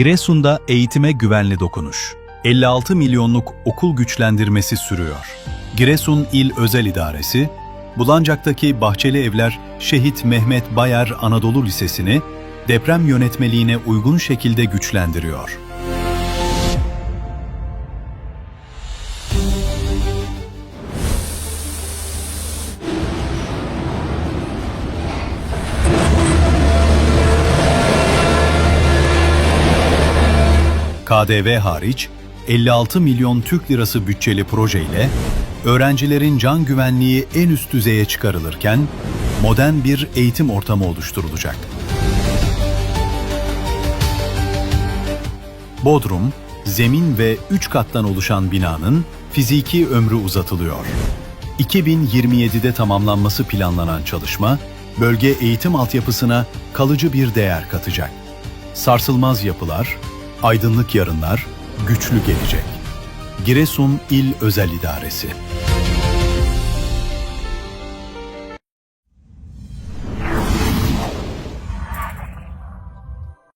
Giresun'da eğitime güvenli dokunuş. 56 milyonluk okul güçlendirmesi sürüyor. Giresun İl Özel İdaresi, Bulancak'taki Bahçeli Evler Şehit Mehmet Bayar Anadolu Lisesi'ni deprem yönetmeliğine uygun şekilde güçlendiriyor. KDV hariç 56 milyon Türk lirası bütçeli projeyle öğrencilerin can güvenliği en üst düzeye çıkarılırken modern bir eğitim ortamı oluşturulacak. Bodrum, zemin ve 3 kattan oluşan binanın fiziki ömrü uzatılıyor. 2027'de tamamlanması planlanan çalışma, bölge eğitim altyapısına kalıcı bir değer katacak. Sarsılmaz yapılar, aydınlık yarınlar, güçlü gelecek. Giresun İl Özel İdaresi